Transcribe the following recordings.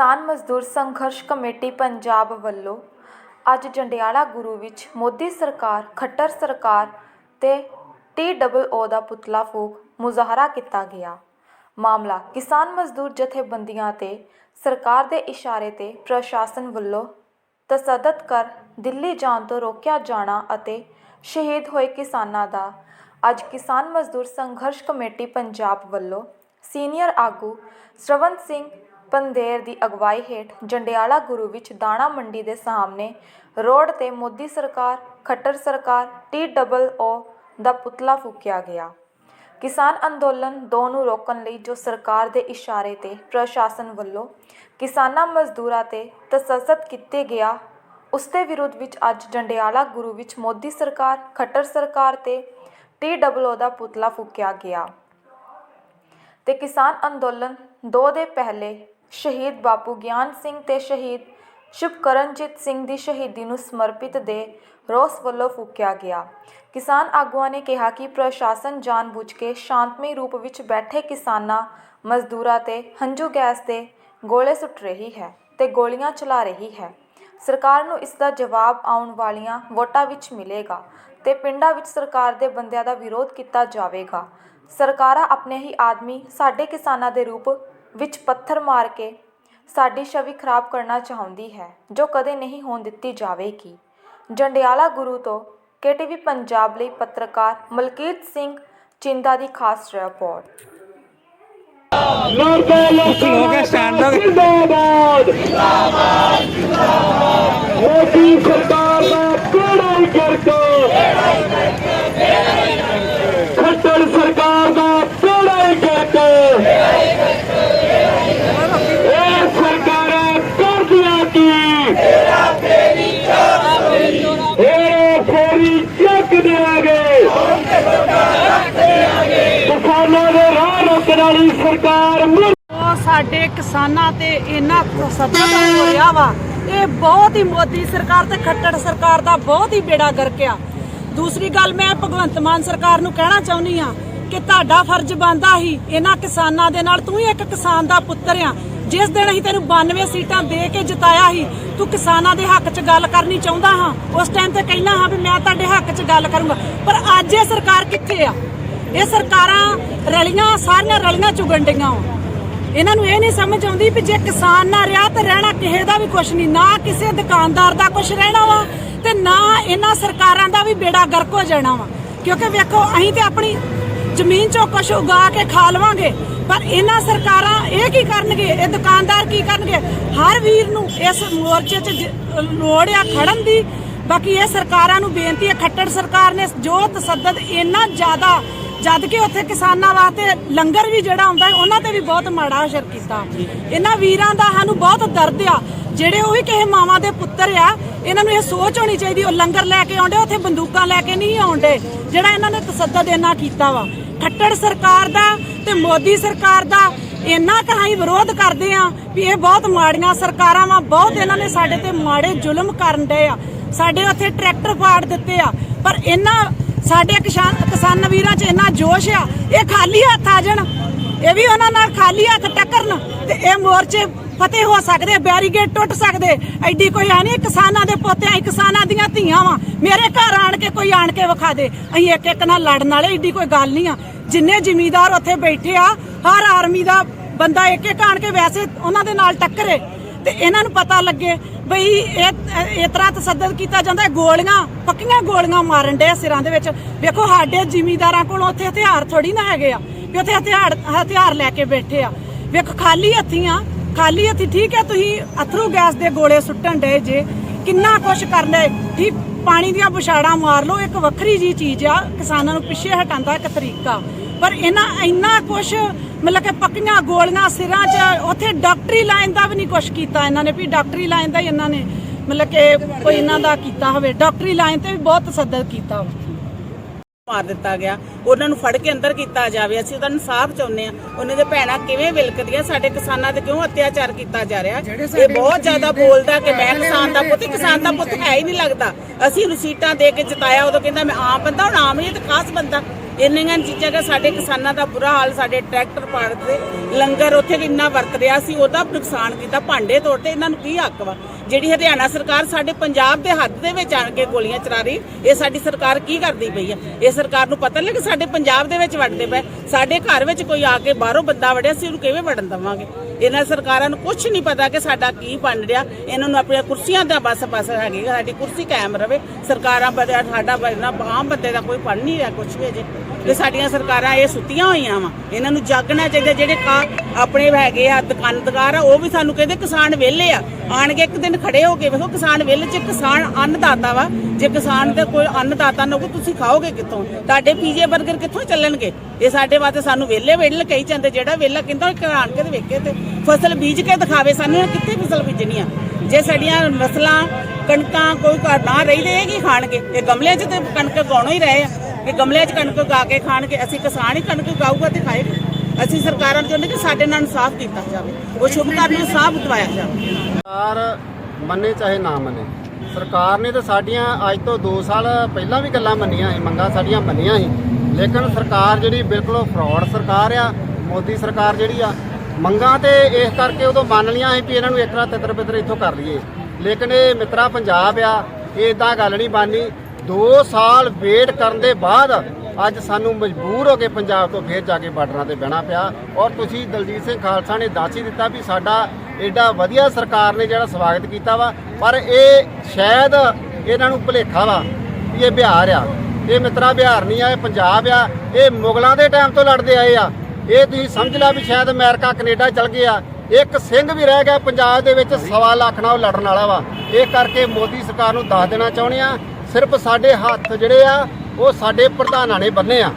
ਕਿਸਾਨ ਮਜ਼ਦੂਰ ਸੰਘਰਸ਼ ਕਮੇਟੀ ਪੰਜਾਬ ਵੱਲੋਂ ਅੱਜ ਜੰਡਿਆਲਾ ਗੁਰੂ ਵਿੱਚ ਮੋਦੀ ਸਰਕਾਰ, ਖੱਟਰ ਸਰਕਾਰ ਤੇ ਓ ਦਾ ਪੁਤਲਾ ਫੂਕ ਮੁਜ਼ਾਹਰਾ ਕੀਤਾ ਗਿਆ। ਮਾਮਲਾ ਕਿਸਾਨ ਮਜ਼ਦੂਰ ਜਥੇਬੰਦੀਆਂ ਤੇ ਸਰਕਾਰ ਦੇ ਇਸ਼ਾਰੇ ਤੇ ਪ੍ਰਸ਼ਾਸਨ ਵੱਲੋਂ ਤਸੱਦਦ ਕਰ ਦਿੱਲੀ ਜਾਣ ਤੋਂ ਰੋਕਿਆ ਜਾਣਾ ਅਤੇ ਸ਼ਹੀਦ ਹੋਏ ਕਿਸਾਨਾਂ ਦਾ ਅੱਜ ਕਿਸਾਨ ਮਜ਼ਦੂਰ ਸੰਘਰਸ਼ ਕਮੇਟੀ ਪੰਜਾਬ ਵੱਲੋਂ ਸੀਨੀਅਰ ਆਗੂ ਸ਼ਰਵਨ ਸਿੰਘ ਪੰਦੇਰ ਦੀ ਅਗਵਾਈ ਹੇਠ ਜੰਡਿਆਲਾ ਗੁਰੂ ਵਿੱਚ ਦਾਣਾ ਮੰਡੀ ਦੇ ਸਾਹਮਣੇ ਰੋਡ ਤੇ ਮੋਦੀ ਸਰਕਾਰ, ਖੱਟਰ ਸਰਕਾਰ ਓ ਦਾ ਪੁਤਲਾ ਫੂਕਿਆ ਗਿਆ। ਕਿਸਾਨ ਅੰਦੋਲਨ ਦੋ ਨੂੰ ਰੋਕਣ ਲਈ ਜੋ ਸਰਕਾਰ ਦੇ ਇਸ਼ਾਰੇ ਤੇ ਪ੍ਰਸ਼ਾਸਨ ਵੱਲੋਂ ਕਿਸਾਨਾਂ ਮਜ਼ਦੂਰਾਂ ਤੇ ਤਸੱਦਦ ਕੀਤੇ ਗਿਆ, ਉਸ ਦੇ ਵਿਰੋਧ ਵਿੱਚ ਅੱਜ ਜੰਡਿਆਲਾ ਗੁਰੂ ਵਿੱਚ ਮੋਦੀ ਸਰਕਾਰ, ਖੱਟਰ ਸਰਕਾਰ ਤੇ ਟੀ ਓ ਦਾ ਪੁਤਲਾ ਫੂਕਿਆ ਗਿਆ। ਤੇ ਕਿਸਾਨ ਅੰਦੋਲਨ ਦੋ ਦੇ ਪਹਿਲੇ ਸ਼ਹੀਦ ਬਾਪੂ ਗਿਆਨ ਸਿੰਘ ਤੇ ਸ਼ਹੀਦ ਸ਼ੁਭਕਰਨਜੀਤ ਸਿੰਘ ਦੀ ਸ਼ਹੀਦੀ ਨੂੰ ਸਮਰਪਿਤ ਦੇ ਰੋਸ ਵੱਲੋਂ ਫੂਕਿਆ ਗਿਆ। ਕਿਸਾਨ ਆਗੂਆਂ ਨੇ ਕਿਹਾ ਕਿ ਪ੍ਰਸ਼ਾਸਨ ਜਾਣਬੁੱਝ ਕੇ ਸ਼ਾਂਤਮਈ ਰੂਪ ਵਿੱਚ ਬੈਠੇ ਕਿਸਾਨਾਂ, ਮਜ਼ਦੂਰਾਂ ਤੇ ਹੰਝੂ ਗੈਸ ਦੇ ਗੋਲੇ ਸੁੱਟ ਰਹੀ ਹੈ ਤੇ ਗੋਲੀਆਂ ਚਲਾ ਰਹੀ ਹੈ। ਸਰਕਾਰ ਨੂੰ ਇਸ ਦਾ ਜਵਾਬ ਆਉਣ ਵਾਲੀਆਂ ਵੋਟਾਂ ਵਿੱਚ ਮਿਲੇਗਾ ਤੇ ਪਿੰਡਾਂ ਵਿੱਚ ਸਰਕਾਰ ਦੇ ਬੰਦਿਆਂ ਦਾ ਵਿਰੋਧ ਕੀਤਾ ਜਾਵੇਗਾ। ਸਰਕਾਰਾਂ ਆਪਣੇ ਹੀ ਆਦਮੀ ਸਾਡੇ ਕਿਸਾਨਾਂ ਦੇ ਰੂਪ ਵਿੱਚ ਪੱਥਰ ਮਾਰ ਕੇ ਸਾਡੀ ਛਵੀ ਖਰਾਬ ਕਰਨਾ ਚਾਹੁੰਦੀ ਹੈ ਜੋ ਕਦੇ ਨਹੀਂ ਹੋਣ ਦਿੱਤੀ ਜਾਵੇਗੀ। ਜੰਡਿਆਲਾ ਗੁਰੂ ਤੋਂ ਕੇਟੀਵੀ ਪੰਜਾਬ ਲਈ ਪੱਤਰਕਾਰ ਮਲਕੀਤ ਸਿੰਘ ਚਿੰਦਾ ਦੀ ਖਾਸ ਰਿਪੋਰਟ। ਸਟੈਂਡ ਜਿੰਦਾਬਾਦ ਜਿੰਦਾਬਾਦ। ਮੋਦੀ ਸਰਕਾਰ ਦਾ ਕਿਹੜਾ ਹੀ ਕਰਕੋ ਖੱਟਰ ਸਰਕਾਰ ਦਾ ਕਿਹੜਾ ਹੀ ਕਰਕੋ ਇਹ ਸਰਕਾਰਾਂ ਕਰਦੀਆਂ ਕੀ ਇਹ ਚੱਕ ਦੇਵਾਂਗੇ ਕਿਸਾਨਾਂ ਦੇ ਰਾਹ ਰੋਕਣ ਵਾਲੀ ਸਰਕਾਰ ਸਾਡੇ ਕਿਸਾਨਾਂ ਤੇ ਇੰਨਾ ਸੱਤਾ ਹੋ ਰਿਹਾ ਵਾ। ਇਹ ਬਹੁਤ ਹੀ ਮੋਦੀ ਸਰਕਾਰ ਤੇ ਖੱਟੜ ਸਰਕਾਰ ਦਾ ਬਹੁਤ ਹੀ ਬੇੜਾ ਗਰਕ ਆ ਦੂਸਰੀ ਗੱਲ ਮੈਂ ਭਗਵੰਤ ਮਾਨ ਸਰਕਾਰ ਨੂੰ ਕਹਿਣਾ ਚਾਹੁੰਦੀ ਆ ਕਿ ਤੁਹਾਡਾ ਫਰਜ਼ ਬਣਦਾ ਹੀ ਇਹਨਾਂ ਕਿਸਾਨਾਂ ਦੇ ਨਾਲ। ਤੂੰ ਹੀ ਇੱਕ ਕਿਸਾਨ ਦਾ ਪੁੱਤਰ ਆ। ਜਿਸ ਦਿਨ ਅਸੀਂ ਤੈਨੂੰ 92 ਸੀਟਾਂ ਦੇ ਕੇ ਜਿਤਾਇਆ ਸੀ, ਤੂੰ ਕਿਸਾਨਾਂ ਦੇ ਹੱਕ 'ਚ ਗੱਲ ਕਰਨੀ ਚਾਹੁੰਦਾ ਹਾਂ। ਉਸ ਟਾਈਮ ਤੇ ਕਹਿਣਾ ਹਾਂ ਵੀ ਮੈਂ ਤੁਹਾਡੇ ਹੱਕ 'ਚ ਗੱਲ ਕਰੂੰਗਾ। ਪਰ ਅੱਜ ਇਹ ਸਰਕਾਰ ਕਿੱਥੇ ਆ? ਇਹ ਸਰਕਾਰਾਂ ਰਲੀਆਂ, ਸਾਰੀਆਂ ਰਲੀਆਂ ਚੁਗਣ ਡੀਆਂ ਇਹਨਾਂ ਨੂੰ ਇਹ ਨਹੀਂ ਸਮਝ ਆਉਂਦੀ ਵੀ ਜੇ ਕਿਸਾਨ ਨਾ ਰਿਹਾ ਤਾਂ ਰਹਿਣਾ ਕਿਸੇ ਦਾ ਵੀ ਕੁਝ ਨਹੀਂ, ਨਾ ਕਿਸੇ ਦੁਕਾਨਦਾਰ ਦਾ ਕੁਝ ਰਹਿਣਾ ਵਾ ਤੇ ਨਾ ਇਹਨਾਂ ਸਰਕਾਰਾਂ ਦਾ ਵੀ ਬੇੜਾ ਗਰਕ ਹੋ ਜਾਣਾ ਵਾ। ਕਿਉਂਕਿ ਵੇਖੋ, ਅਸੀਂ ਤੇ ਆਪਣੀ ਜ਼ਮੀਨ ਚੋਂ ਕੁਝ ਉਗਾ ਕੇ ਖਾ ਲਵਾਂਗੇ ਪਰ ਇਹਨਾਂ ਸਰਕਾਰਾਂ ਇਹ ਕੀ ਕਰਨਗੇ? ਇਹ ਦੁਕਾਨਦਾਰ ਕੀ ਕਰਨਗੇ? ਹਰ ਵੀਰ ਨੂੰ ਇਸ ਮੋਰਚੇ 'ਚ ਲੋੜ ਆ ਖੜਨ ਦੀ। ਬਾਕੀ ਇਹ ਸਰਕਾਰਾਂ ਨੂੰ ਬੇਨਤੀ ਹੈ, ਖੱਟੜ ਸਰਕਾਰ ਨੇ ਜੋ ਤਸੱਦਦ ਇੰਨਾ ਜ਼ਿਆਦਾ ਜਦ ਕਿ ਉੱਥੇ ਕਿਸਾਨਾਂ ਵਾਸਤੇ ਲੰਗਰ ਵੀ ਜਿਹੜਾ ਆਉਂਦਾ ਉਹਨਾਂ ਤੇ ਵੀ ਬਹੁਤ ਮਾੜਾ ਅਸਰ ਕੀਤਾ। ਇਹਨਾਂ ਵੀਰਾਂ ਦਾ ਸਾਨੂੰ ਬਹੁਤ ਦਰਦ ਆ। ਜਿਹੜੇ ਉਹ ਵੀ ਕਿਸੇ ਮਾਵਾਂ ਦੇ ਪੁੱਤਰ ਆ, ਇਹਨਾਂ ਨੂੰ ਇਹ ਸੋਚ ਹੋਣੀ ਚਾਹੀਦੀ, ਉਹ ਲੰਗਰ ਲੈ ਕੇ ਆਉਂਦੇ, ਉੱਥੇ ਬੰਦੂਕਾਂ ਲੈ ਕੇ ਨਹੀਂ ਆਉਂਦੇ, ਜਿਹੜਾ ਇਹਨਾਂ ਨੇ ਤਸੱਦਦ ਇੰਨਾ ਕੀਤਾ ਵਾ। ਖੱਟੜ ਸਰਕਾਰ ਦਾ ਤੇ ਮੋਦੀ ਸਰਕਾਰ ਦਾ ਇੰਨਾ ਕਹਾਈ ਵਿਰੋਧ ਕਰਦੇ ਆ ਵੀ ਇਹ ਬਹੁਤ ਮਾੜੀਆਂ ਸਰਕਾਰਾਂ ਵਾ, ਬਹੁਤ ਇਹਨਾਂ ਨੇ ਸਾਡੇ ਤੇ ਮਾੜੇ ਜ਼ੁਲਮ ਕਰਨ ਦੇ ਆ। ਸਾਡੇ ਉੱਥੇ ਟਰੈਕਟਰ ਫਾੜ ਦਿੱਤੇ ਆ, ਪਰ ਇਹਨਾਂ ਸਾਡੇ ਕਿਸਾਨ ਕਿਸਾਨ ਵੀਰਾਂ 'ਚ ਇੰਨਾ ਜੋਸ਼ ਆ, ਇਹ ਖਾਲੀ ਹੱਥ ਆ ਜਾਣ। ਇਹ ਵੀ ਉਹਨਾਂ ਨਾਲ ਖਾਲੀ ਹੱਥ ਟੱਕਰਨ ਤੇ ਇਹ ਮੋਰਚੇ ਫਤਿਹ ਹੋ ਸਕਦੇ ਬੈਰੀਗੇਡ ਟੁੱਟ ਸਕਦੇ। ਐਡੀ ਕੋਈ ਆ ਨਹੀਂ, ਕਿਸਾਨਾਂ ਦੇ ਪੋਤੇ ਅਸੀਂ ਕਿਸਾਨਾਂ ਦੀਆਂ ਧੀਆਂ ਵਾ। ਮੇਰੇ ਘਰ ਆਣ ਕੇ ਕੋਈ ਆਣ ਕੇ ਵਿਖਾ ਦੇ। ਅਸੀਂ ਇੱਕ ਇੱਕ ਨਾਲ ਲੜਨ ਵਾਲੇ, ਐਡੀ ਕੋਈ ਗੱਲ ਨਹੀਂ ਆ। ਜਿੰਨੇ ਜ਼ਿਮੀਦਾਰ ਉੱਥੇ ਬੈਠੇ ਆ, ਹਰ ਆਰਮੀ ਦਾ ਬੰਦਾ ਇੱਕ ਇੱਕ ਆਣ ਕੇ ਵੈਸੇ ਉਹਨਾਂ ਦੇ ਨਾਲ ਟੱਕਰੇ। ਤੇ ਇਹਨਾਂ ਨੂੰ ਪਤਾ ਲੱਗੇ ਬਈ ਇਹ ਇਸ ਤਸੱਦਦ ਕੀਤਾ ਜਾਂਦਾ ਹੈ, ਗੋਲੀਆਂ, ਪੱਕੀਆਂ ਗੋਲੀਆਂ ਮਾਰਨ ਦੇ ਸਿਰਾਂ ਦੇ ਵਿੱਚ। ਵੇਖੋ ਸਾਡੇ ਜ਼ਿਮੀਂਦਾਰਾਂ ਕੋਲ ਉੱਥੇ ਹਥਿਆਰ ਥੋੜੀ ਨਾ ਹੈਗੇ ਆ ਵੀ ਉੱਥੇ ਹਥਿਆਰ ਹਥਿਆਰ ਲੈ ਕੇ ਬੈਠੇ ਆ। ਵੇਖੋ ਖਾਲੀ ਹੱਥੀਆਂ ਖਾਲੀ ਹੱਥੀ ਠੀਕ ਹੈ, ਤੁਸੀਂ ਅਥਰੂ ਗੈਸ ਦੇ ਗੋਲੇ ਸੁੱਟਣ ਡੇ ਜੇ। ਕਿੰਨਾ ਕੁਛ ਕਰਨੇ ਠੀਕ, ਪਾਣੀ ਦੀਆਂ ਬੁਛਾੜਾਂ ਮਾਰ ਲਓ, ਇੱਕ ਵੱਖਰੀ ਜੀ ਚੀਜ਼ ਆ, ਕਿਸਾਨਾਂ ਨੂੰ ਪਿੱਛੇ ਹਟਾਉਂਦਾ ਇੱਕ ਤਰੀਕਾ। ਪਰ ਇਹਨਾਂ ਇੰਨਾ ਕੁਛ ਮਤਲਬ ਕਿ ਪੱਕੀਆਂ ਗੋਲੀਆਂ ਸਿਰਾਂ 'ਚ ਉੱਥੇ ਡਾਕਟਰੀ ਲਾਈਨ ਦਾ ਵੀ ਨਹੀਂ ਕੁਛ ਕੀਤਾ ਇਹਨਾਂ ਨੇ ਵੀ ਡਾਕਟਰੀ ਲਾਈਨ ਦਾ ਹੀ ਇਹਨਾਂ ਨੇ ਮਤਲਬ ਕਿ ਕੋਈ ਇਹਨਾਂ ਦਾ ਕੀਤਾ ਹੋਵੇ। ਡਾਕਟਰੀ ਲਾਈਨ ਤੇ ਵੀ ਬਹੁਤ ਤਸੱਦਦ ਕੀਤਾ ਮਾਰ ਦਿੱਤਾ ਗਿਆ। ਉਹਨਾਂ ਨੂੰ ਫੜ ਕੇ ਅੰਦਰ ਕੀਤਾ ਜਾਵੇ। ਅਸੀਂ ਉਹਦਾ ਇਨਸਾਫ ਚਾਹੁੰਦੇ ਆ ਉਹਨਾਂ ਦੇ ਭੈਣਾਂ ਕਿਵੇਂ ਵਿਲਕਦੀਆਂ? ਸਾਡੇ ਕਿਸਾਨਾਂ ਤੇ ਕਿਉਂ ਅਤਿਆਚਾਰ ਕੀਤਾ ਜਾ ਰਿਹਾ? ਇਹ ਬਹੁਤ ਜ਼ਿਆਦਾ ਬੋਲਦਾ ਕਿ ਮੈਂ ਕਿਸਾਨ ਦਾ ਪੁੱਤ ਕਿਸਾਨ ਦਾ ਪੁੱਤ ਹੈ ਹੀ ਨਹੀਂ ਲੱਗਦਾ। ਅਸੀਂ ਉਹਨੂੰ ਸੀਟਾਂ ਦੇ ਕੇ ਜਿਤਾਇਆ ਉਦੋਂ ਕਹਿੰਦਾ ਮੈਂ ਆਮ ਬੰਦਾ ਹੁਣ ਆਮ ਨਹੀਂ ਇਹ ਤਾਂ ਖਾਸ ਬੰਦਾ। ਇੰਨੀਆਂ ਚੀਜ਼ਾਂ ਕਿ ਸਾਡੇ ਕਿਸਾਨਾਂ ਦਾ ਬੁਰਾ ਹਾਲ, ਸਾਡੇ ਟਰੈਕਟਰ ਪਾੜਦੇ ਲੰਗਰ ਉੱਥੇ ਇੰਨਾ ਵਰਤ ਰਿਹਾ ਸੀ, ਉਹਦਾ ਨੁਕਸਾਨ ਕੀਤਾ ਭਾਂਡੇ ਤੋੜਤੇ ਇਹਨਾਂ ਨੂੰ ਕੀ ਹੱਕ ਵਾ? ਜਿਹੜੀ ਹਰਿਆਣਾ ਸਰਕਾਰ ਸਾਡੇ ਪੰਜਾਬ ਦੇ ਹੱਦ ਦੇ ਵਿੱਚ ਆਣ ਕੇ ਗੋਲੀਆਂ ਚਲਾ ਰਹੀ, ਇਹ ਸਾਡੀ ਸਰਕਾਰ ਕੀ ਕਰਦੀ ਪਈ ਆ? ਇਹ ਸਰਕਾਰ ਨੂੰ ਪਤਾ ਨਹੀਂ ਕਿ ਸਾਡੇ ਪੰਜਾਬ ਦੇ ਵਿੱਚ ਵੜਦੇ ਪਏ, ਸਾਡੇ ਘਰ ਵਿੱਚ ਕੋਈ ਆ ਕੇ ਬਾਹਰੋਂ ਬੰਦਾ ਵੜਿਆ ਸੀ, ਉਹਨੂੰ ਕਿਵੇਂ ਵੜਨ ਦਵਾਂਗੇ? ਇਹਨਾਂ ਸਰਕਾਰਾਂ ਨੂੰ ਕੁਝ ਨਹੀਂ ਪਤਾ ਕਿ ਸਾਡਾ ਕੀ ਬਣ ਰਿਹਾ, ਇਹਨਾਂ ਨੂੰ ਆਪਣੀਆਂ ਕੁਰਸੀਆਂ ਦਾ ਬਸ ਬਸ ਹੈਗੀ ਸਾਡੀ ਕੁਰਸੀ ਕਾਇਮ ਰਵੇ, ਸਰਕਾਰਾਂ ਬਦਿਆ ਸਾਡਾ ਬਣਾ ਆਮ ਬੰਦੇ ਦਾ ਕੋਈ ਪੜ ਨਹੀਂ ਰਿਹਾ ਕੁਝ ਵੀ ਅਜੇ। ਤੇ ਸਾਡੀਆਂ ਸਰਕਾਰਾਂ ਇਹ ਸੁੱਤੀਆਂ ਹੋਈਆਂ ਵਾ। ਇਹਨਾਂ ਨੂੰ ਜਾਗਣਾ ਚਾਹੀਦਾ, ਜਿਹੜੇ ਆਪਣੇ ਹੈਗੇ ਆ ਦੁਕਾਨਦਾਰ ਆ, ਉਹ ਵੀ ਸਾਨੂੰ ਕਹਿੰਦੇ ਕਿਸਾਨ ਵਿਹਲੇ ਆ। ਆਣ ਕੇ ਇੱਕ ਦਿਨ ਖੜੇ ਹੋ ਕੇ ਵੇਖੋ, ਕਿਸਾਨ ਵਿਹਲੇ ਚ ਕਿਸਾਨ ਅੰਨਦਾਤਾ ਵਾ। ਜੇ ਕਿਸਾਨ ਤੇ ਕੋਈ ਅੰਨਦਾਤਾ ਨਾ ਹੋਊ ਤੁਸੀਂ ਖਾਓਗੇ ਕਿੱਥੋਂ? ਤੁਹਾਡੇ ਪੀਜੇ 버ਗਰ ਕਿੱਥੋਂ ਚੱਲਣਗੇ? ਇਹ ਸਾਡੇ ਵਾਸਤੇ ਸਾਨੂੰ ਵਿਹਲੇ ਵਿਹਲੇ ਕਹੀ ਜਾਂਦੇ, ਜਿਹੜਾ ਵਿਹਲਾ ਕਹਿੰਦਾ ਉਹ ਆਣ ਕੇ ਤੇ ਵੇਖੇ ਤੇ ਫਸਲ ਬੀਜ ਕੇ ਦਿਖਾਵੇ ਸਾਨੂੰ ਕਿੱਥੇ ਫਸਲ ਬੀਜਣੀ ਆ ਜੇ ਸਾਡੀਆਂ ਨਸਲਾਂ, ਕਣਕਾਂ ਕੋਈ ਘਰ ਨਾ ਰਹੀ ਤੇ ਇਹ ਕੀ ਖਾਣਗੇ? ਇਹ ਗਮਲੇ 'ਚ ਤੇ ਕਣਕ ਗਾਉਣੋਂ ਹੀ ਰਹੇ ਆ। ਇਹ ਗਮਲੇ 'ਚ ਕਣਕ ਗਾ ਕੇ ਖਾਣਗੇ, ਅਸੀਂ ਕਿਸਾਨ ਹੀ ਕਣਕ ਗਾਊਗਾ ਤੇ ਖਾਏਗਾ। ਅਸੀਂ ਸਰਕਾਰਾਂ ਨੂੰ ਚਾਹੁੰਦੇ ਕਿ ਸਾਡੇ ਨਾਲ ਇਨਸਾਫ ਕੀਤਾ ਜਾਵੇ, ਉਹ ਸ਼ੁਭਕਰਨ ਨੂੰ ਸਾਫ਼ ਦਵਾਇਆ ਜਾਵੇ। ਸਰਕਾਰ ਮੰਨੇ ਚਾਹੇ ਨਾ ਮੰਨੇ, ਸਰਕਾਰ ਨੇ ਤਾਂ ਸਾਡੀਆਂ ਅੱਜ ਤੋਂ 2 ਸਾਲ ਪਹਿਲਾਂ ਵੀ ਗੱਲਾਂ ਮੰਨੀਆਂ ਸੀ, ਮੰਗਾਂ ਸਾਡੀਆਂ ਮੰਨੀਆਂ ਸੀ, ਲੇਕਿਨ ਸਰਕਾਰ ਜਿਹੜੀ ਬਿਲਕੁਲ ਫਰਾਡ ਸਰਕਾਰ ਆ, ਮੋਦੀ ਸਰਕਾਰ ਜਿਹੜੀ ਆ, ਮੰਗਾਂ ਤੇ ਇਸ ਕਰਕੇ ਉਦੋਂ ਮੰਨ ਲੀਆਂ ਸੀ ਵੀ ਇਹਨਾਂ ਨੂੰ ਇੱਕ ਰਾਤ ਤਿੱਤਰ ਬਿੱਤਰ ਇੱਥੋਂ ਕਰ ਲਈਏ। ਲੇਕਿਨ ਇਹ ਮਿੱਤਰਾ ਪੰਜਾਬ ਆ, ਇਹ ਇਦਾਂ ਗੱਲ ਨਹੀਂ ਬਾਨੀ 2 ਸਾਲ ਵੇਟ ਕਰਨ ਦੇ ਬਾਅਦ ਅੱਜ ਸਾਨੂੰ ਮਜਬੂਰ ਹੋ ਕੇ ਪੰਜਾਬ ਤੋਂ ਫੇਰ ਜਾ ਕੇ ਬਾਰਡਰਾਂ ਤੇ ਬਹਿਣਾ ਪਿਆ ਔਰ ਤੁਸੀਂ ਦਲਜੀਤ ਸਿੰਘ ਖਾਲਸਾ ਨੇ ਦੱਸ ਹੀ ਦਿੱਤਾ ਵੀ ਸਾਡਾ ਐਡਾ ਵਧੀਆ ਸਰਕਾਰ ਨੇ ਜਿਹੜਾ ਸਵਾਗਤ ਕੀਤਾ ਵਾ, ਪਰ ਇਹ ਸ਼ਾਇਦ ਇਹਨਾਂ ਨੂੰ ਭੁਲੇਖਾ ਵਾ ਵੀ ਇਹ ਬਿਹਾਰ ਆ। ਇਹ ਮਿੱਤਰਾ ਬਿਹਾਰ ਨਹੀਂ ਆ, ਇਹ ਪੰਜਾਬ ਆ। ਇਹ ਮੁਗਲਾਂ ਦੇ ਟਾਈਮ ਤੋਂ ਲੜਦੇ ਆਏ ਆ। ਇਹ ਤੁਸੀਂ ਸਮਝ ਲਿਆ ਵੀ ਸ਼ਾਇਦ ਅਮਰੀਕਾ, ਕੈਨੇਡਾ ਚਲ ਗਿਆ। ਇੱਕ ਸਿੰਘ ਵੀ ਰਹਿ ਗਿਆ, ਪੰਜਾਬ ਦੇ ਵਿੱਚ ਸਵਾ ਲੱਖ ਨਾਲ ਉਹ ਲੜਨ ਵਾਲਾ ਵਾ। ਇਹ ਕਰਕੇ ਮੋਦੀ ਸਰਕਾਰ ਨੂੰ ਦੱਸ ਦੇਣਾ ਚਾਹੁੰਦੇ ਆ ਸਿਰਫ ਸਾਡੇ ਹੱਥ ਜਿਹੜੇ ਆ, ਉਹ ਸਾਡੇ ਪ੍ਰਧਾਨਾਂ ਨੇ ਬੰਨੇ ਆ।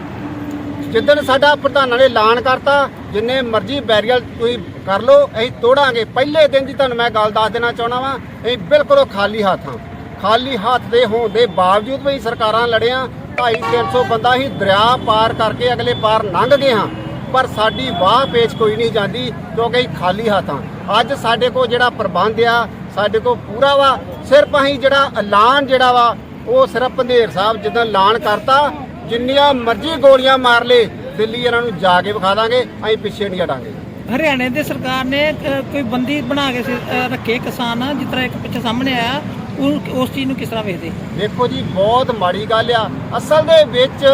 ਜਿੱਦਣ ਸਾਡਾ ਪ੍ਰਧਾਨਾਂ ਨੇ ਐਲਾਨ ਕਰਤਾ, ਜਿੰਨੇ ਮਰਜ਼ੀ ਬੈਰੀਅਲ ਤੁਸੀਂ ਕਰ ਲਓ, ਅਸੀਂ ਤੋੜਾਂਗੇ। ਪਹਿਲੇ ਦਿਨ ਦੀ ਤੁਹਾਨੂੰ ਮੈਂ ਗੱਲ ਦੱਸ ਦੇਣਾ ਚਾਹਣਾ ਵਾਂ, ਅਸੀਂ ਬਿਲਕੁਲ ਉਹ ਖਾਲੀ ਹੱਥ ਹਾਂ। ਖਾਲੀ ਹੱਥ ਦੇ ਹੋਣ ਦੇ ਬਾਵਜੂਦ ਵੀ ਸਰਕਾਰਾਂ ਲੜਿਆ 250 ਬੰਦਾ ਹੀ ਦਰਿਆ ਪਾਰ ਕਰਕੇ ਅਗਲੇ ਪਾਰ ਲੰਘ ਗਏ ਹਾਂ। ਪਰ ਸਾਡੀ ਵਾਹ ਪੇਚ ਕੋਈ ਨਹੀਂ ਜਾਂਦੀ, ਕਿਉਂਕਿ ਅਸੀਂ ਖਾਲੀ ਹੱਥ ਹਾਂ। ਅੱਜ ਸਾਡੇ ਕੋਲ ਜਿਹੜਾ ਪ੍ਰਬੰਧ ਆ, ਸਾਡੇ ਕੋਲ ਪੂਰਾ ਵਾ। ਸਿਰਫ ਅਸੀਂ ਜਿਹੜਾ ਐਲਾਨ ਜਿਹੜਾ ਵਾ ਉਹ ਸਿਰਫ ਪੰਧੇਰ ਸਾਹਿਬ ਜਦੋਂ ਐਲਾਨ ਕਰਤਾ ਜਿੰਨੀਆਂ ਮਰਜ਼ੀ ਗੋਲੀਆਂ ਮਾਰ ਲੇ ਦਿੱਲੀ ਇਹਨਾਂ ਨੂੰ ਜਾ ਕੇ ਵਿਖਾ ਦਾਂਗੇ ਅਸੀਂ ਪਿੱਛੇ ਨਹੀਂ ਹਟਾਂਗੇ। ਹਰਿਆਣੇ ਦੇ ਸਰਕਾਰ ਨੇ ਕੋਈ ਬੰਦੀ ਬਣਾ ਕੇ ਰੱਖੇ ਕਿਸਾਨ ਜਿਸ ਤਰ੍ਹਾਂ ਇੱਕ ਪਿੱਛੇ ਸਾਹਮਣੇ ਆਇਆ ਉਸ ਚੀਜ਼ ਨੂੰ ਕਿਸ ਤਰ੍ਹਾਂ ਵੇਖਦੇ? ਦੇਖੋ ਜੀ ਬਹੁਤ ਮਾੜੀ ਗੱਲ ਆ। ਅਸਲ ਦੇ ਵਿੱਚ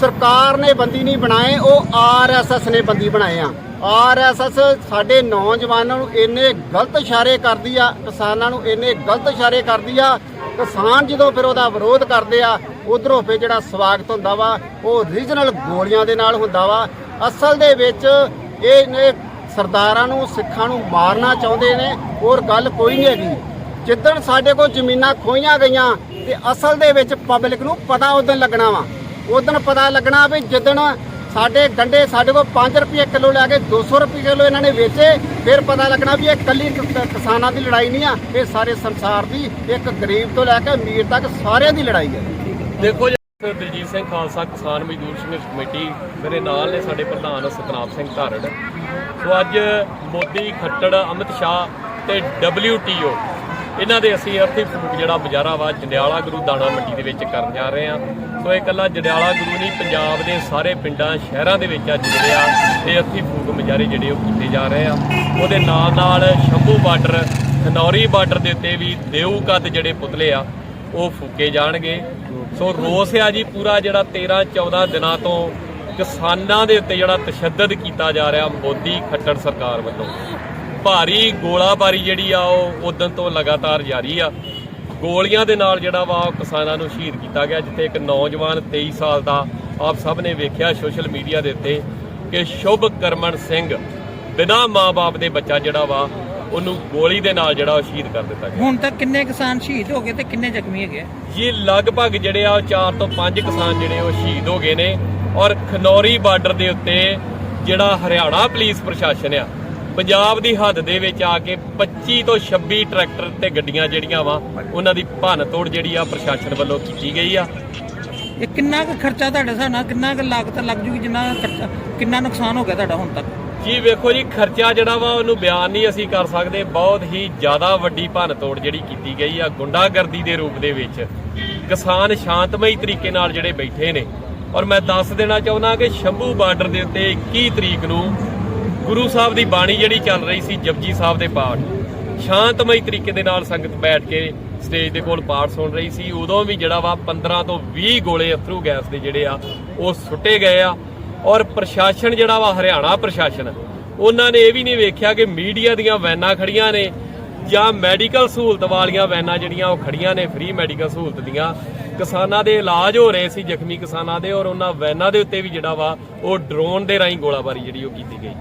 ਸਰਕਾਰ ਨੇ ਬੰਦੀ ਨਹੀਂ ਬਣਾਏ ਉਹ ਆਰਐਸਐਸ ਨੇ ਬੰਦੀ ਬਣਾਏ ਆ। ਆਰਐਸਐਸ ਸਾਡੇ ਨੌਜਵਾਨਾਂ ਨੂੰ ਇੰਨੇ ਗਲਤ ਇਸ਼ਾਰੇ ਕਰਦੀ ਆ ਕਿਸਾਨਾਂ ਨੂੰ ਇੰਨੇ ਗਲਤ ਇਸ਼ਾਰੇ ਕਰਦੀ ਆ ਕਿਸਾਨ ਜਦੋਂ ਫਿਰ ਉਹਦਾ ਵਿਰੋਧ ਕਰਦੇ ਆ, ਉਧਰੋਂ ਫਿਰ ਜਿਹੜਾ ਸਵਾਗਤ ਹੁੰਦਾ ਵਾ, ਉਹ ਰੀਜਨਲ ਗੋਲੀਆਂ ਦੇ ਨਾਲ ਹੁੰਦਾ ਵਾ। ਅਸਲ ਦੇ ਵਿੱਚ ਇਹ ਨੇ ਸਰਦਾਰਾਂ ਨੂੰ, ਸਿੱਖਾਂ ਨੂੰ ਮਾਰਨਾ ਚਾਹੁੰਦੇ ਨੇ, ਔਰ ਗੱਲ ਕੋਈ ਨਹੀਂ ਹੈਗੀ। ਜਿੱਦਣ ਸਾਡੇ ਕੋਲ ਜ਼ਮੀਨਾਂ ਖੋਈਆਂ ਗਈਆਂ, ਤੇ ਅਸਲ ਦੇ ਵਿੱਚ ਪਬਲਿਕ ਨੂੰ ਪਤਾ ਉਦੋਂ ਲੱਗਣਾ ਵਾ। ਉਦੋਂ ਪਤਾ ਲੱਗਣਾ ਵੀ ਜਿੱਦਣ ਸਾਡੇ ਗੰਡੇ ਸਾਡੇ ਕੋਲ 5 ਰੁਪਏ ਕਿਲੋ ਲੈ ਕੇ 200 ਰੁਪਏ ਕਿਲੋ ਇਹਨਾਂ ਨੇ ਵੇਚੇ। ਫਿਰ ਪਤਾ ਲੱਗਣਾ ਵੀ ਇਹ ਕੱਲੀ ਕਿਸਾਨਾਂ ਦੀ ਲੜਾਈ ਨਹੀਂ ਆ, ਇਹ ਸਾਰੇ ਸੰਸਾਰ ਦੀ ਇੱਕ ਗਰੀਬ ਤੋਂ ਲੈ ਕੇ ਅਮੀਰ ਤੱਕ ਸਾਰਿਆਂ ਦੀ ਲੜਾਈ ਹੈ ਦੇਖੋ ਜੀ, ਦਲਜੀਤ ਸਿੰਘ ਖਾਲਸਾ ਕਿਸਾਨ ਮਜ਼ਦੂਰ ਸੰਘਰਸ਼ ਕਮੇਟੀ ਮੇਰੇ ਨਾਲ ਨੇ ਸਾਡੇ ਪ੍ਰਧਾਨ ਸਤਨਾਮ ਸਿੰਘ ਧਾਰੜ। ਸੋ ਅੱਜ ਮੋਦੀ, ਖੱਟੜ, ਅਮਿਤ ਸ਼ਾਹ ਤੇ WTO ਇਹਨਾਂ ਦੇ ਅਸੀਂ ਅਰਥੀ ਫੂਕ ਜਿਹੜਾ ਬਜ਼ਾਰਾ ਵਾ ਜੰਡਿਆਲਾ ਗੁਰੂ ਦਾਣਾ ਮੰਡੀ ਦੇ ਵਿੱਚ ਕਰਨ ਜਾ ਰਹੇ ਹਾਂ। ਸੋ ਇਹ ਇਕੱਲਾ ਜੰਡਿਆਲਾ ਗੁਰੂ ਨਹੀਂ, ਪੰਜਾਬ ਦੇ ਸਾਰੇ ਪਿੰਡਾਂ, ਸ਼ਹਿਰਾਂ ਦੇ ਵਿੱਚ ਅੱਜ ਜਿਹੜੇ ਆ, ਇਹ ਅਰਥੀ ਫੂਕ ਮੁਜ਼ਾਹਰੇ ਜਿਹੜੇ ਉਹ ਕੀਤੇ ਜਾ ਰਹੇ ਆ। ਉਹਦੇ ਨਾਲ ਨਾਲ ਸ਼ੰਭੂ ਬਾਰਡਰ, ਖਨੌਰੀ ਬਾਰਡਰ ਦੇ ਉੱਤੇ ਵੀ ਦੇਊ ਕੱਦ ਜਿਹੜੇ ਪੁਤਲੇ ਆ, ਉਹ ਫੂਕੇ ਜਾਣਗੇ। ਸੋ ਰੋਸ ਆ ਜੀ ਪੂਰਾ ਜਿਹੜਾ 13 14 ਦਿਨਾਂ ਤੋਂ ਕਿਸਾਨਾਂ ਦੇ ਉੱਤੇ ਜਿਹੜਾ ਤਸ਼ੱਦਦ ਕੀਤਾ ਜਾ ਰਿਹਾ ਮੋਦੀ ਖੱਟੜ ਸਰਕਾਰ ਵੱਲੋਂ। ਭਾਰੀ ਗੋਲਾਬਾਰੀ ਜਿਹੜੀ ਆ ਉਹ ਉਦੋਂ ਤੋਂ ਲਗਾਤਾਰ ਜਾਰੀ ਆ ਗੋਲੀਆਂ ਦੇ ਨਾਲ ਜਿਹੜਾ ਵਾ ਉਹ ਕਿਸਾਨਾਂ ਨੂੰ ਸ਼ਹੀਦ ਕੀਤਾ ਗਿਆ ਜਿੱਥੇ ਇੱਕ ਨੌਜਵਾਨ 23 ਸਾਲ ਦਾ ਆਪ ਸਭ ਨੇ ਵੇਖਿਆ ਸੋਸ਼ਲ ਮੀਡੀਆ ਦੇ ਉੱਤੇ ਕਿ ਸ਼ੁਭ ਕਰਮਨ ਸਿੰਘ ਬਿਨਾਂ ਮਾਂ-ਬਾਪ ਦੇ ਬੱਚਾ ਜਿਹੜਾ ਵਾ ਉਹਨੂੰ ਗੋਲੀ ਦੇ ਨਾਲ ਜਿਹੜਾ ਉਹ ਸ਼ਹੀਦ ਕਰ ਦਿੱਤਾ ਗਿਆ ਹੁਣ ਤੱਕ ਕਿੰਨੇ ਕਿਸਾਨ ਸ਼ਹੀਦ ਹੋ ਗਏ ਤੇ ਕਿੰਨੇ ਜ਼ਖਮੀ ਹੈਗੇ? ਇਹ ਲਗਭਗ ਜਿਹੜੇ ਆ 4 ਤੋਂ 5 ਕਿਸਾਨ ਜਿਹੜੇ ਉਹ ਸ਼ਹੀਦ ਹੋ ਗਏ ਨੇ ਔਰ ਖਨੌਰੀ ਬਾਰਡਰ ਦੇ ਉੱਤੇ ਜਿਹੜਾ ਹਰਿਆਣਾ ਪੁਲਿਸ ਪ੍ਰਸ਼ਾਸਨ ਆ ਪੰਜਾਬ ਦੀ ਹੱਦ ਦੇ ਵਿੱਚ ਆ ਕੇ 25 ਤੋਂ 26 ਟਰੈਕਟਰ ਤੇ ਗੱਡੀਆਂ ਜਿਹੜੀਆਂ ਵਾ ਉਹਨਾਂ ਦੀ ਭੰਨ ਤੋੜ ਜਿਹੜੀ ਆ ਪ੍ਰਸ਼ਾਸਨ ਵੱਲੋਂ ਕੀਤੀ ਗਈ ਆ। ਇਹ ਕਿੰਨਾ ਕੁ ਖਰਚਾ ਤੁਹਾਡੇ ਹਿਸਾਬ ਨਾਲ ਕਿੰਨਾ ਕੁ ਲਾਗਤ ਲੱਗ ਜੂਗੀ ਜਿੰਨਾ ਖਰਚਾ ਕਿੰਨਾ ਨੁਕਸਾਨ ਹੋ ਗਿਆ ਤੁਹਾਡਾ ਹੁਣ ਤੱਕ? ਜੀ ਵੇਖੋ ਜੀ ਖਰਚਾ ਜਿਹੜਾ ਵਾ ਉਹਨੂੰ ਬਿਆਨ ਨਹੀਂ ਅਸੀਂ ਕਰ ਸਕਦੇ। ਬਹੁਤ ਹੀ ਜ਼ਿਆਦਾ ਵੱਡੀ ਭੰਨ ਤੋੜ ਜਿਹੜੀ ਕੀਤੀ ਗਈ ਆ ਗੁੰਡਾਗਰਦੀ ਦੇ ਰੂਪ ਦੇ ਵਿੱਚ। ਕਿਸਾਨ ਸ਼ਾਂਤਮਈ ਤਰੀਕੇ ਨਾਲ ਜਿਹੜੇ ਬੈਠੇ ਨੇ। ਔਰ ਮੈਂ ਦੱਸ ਦੇਣਾ ਚਾਹੁੰਦਾ ਕਿ ਸ਼ੰਭੂ ਬਾਰਡਰ ਦੇ ਉੱਤੇ 21 ਤਰੀਕ ਨੂੰ ਗੁਰੂ ਸਾਹਿਬ ਦੀ ਬਾਣੀ ਜਿਹੜੀ ਚੱਲ ਰਹੀ ਸੀ ਜਪਜੀ ਸਾਹਿਬ ਦੇ ਪਾਠ, ਸ਼ਾਂਤਮਈ ਤਰੀਕੇ ਦੇ ਨਾਲ ਸੰਗਤ ਬੈਠ ਕੇ ਸਟੇਜ ਦੇ ਕੋਲ ਪਾਠ ਸੁਣ ਰਹੀ ਸੀ। ਉਦੋਂ ਵੀ ਜਿਹੜਾ ਵਾ 15 ਤੋਂ 20 ਗੋਲੇ ਅਥਰੂ ਗੈਸ ਦੇ ਜਿਹੜੇ ਆ, ਉਹ ਸੁੱਟੇ ਗਏ ਆ। ਔਰ ਪ੍ਰਸ਼ਾਸਨ ਜਿਹੜਾ ਵਾ, ਹਰਿਆਣਾ ਪ੍ਰਸ਼ਾਸਨ, ਉਹਨਾਂ ਨੇ ਇਹ ਵੀ ਨਹੀਂ ਵੇਖਿਆ ਕਿ ਮੀਡੀਆ ਦੀਆਂ ਵੈਨਾਂ ਖੜੀਆਂ ਨੇ ਜਾਂ ਮੈਡੀਕਲ ਸਹੂਲਤ ਵਾਲੀਆਂ ਵੈਨਾਂ ਜਿਹੜੀਆਂ ਉਹ ਖੜੀਆਂ ਨੇ, ਫ੍ਰੀ ਮੈਡੀਕਲ ਸਹੂਲਤ ਦੀਆਂ। ਕਿਸਾਨਾਂ ਦੇ ਇਲਾਜ ਹੋ ਰਹੇ ਸੀ, ਜ਼ਖਮੀ ਕਿਸਾਨਾਂ ਦੇ ਔਰ ਉਹਨਾਂ ਵੈਨਾਂ ਦੇ ਉੱਤੇ ਵੀ ਜਿਹੜਾ ਵਾ, ਉਹ ਡਰੋਨ ਦੇ ਰਾਹੀਂ ਗੋਲਾਬਾਰੀ ਜਿਹੜੀ ਉਹ ਕੀਤੀ ਗਈ।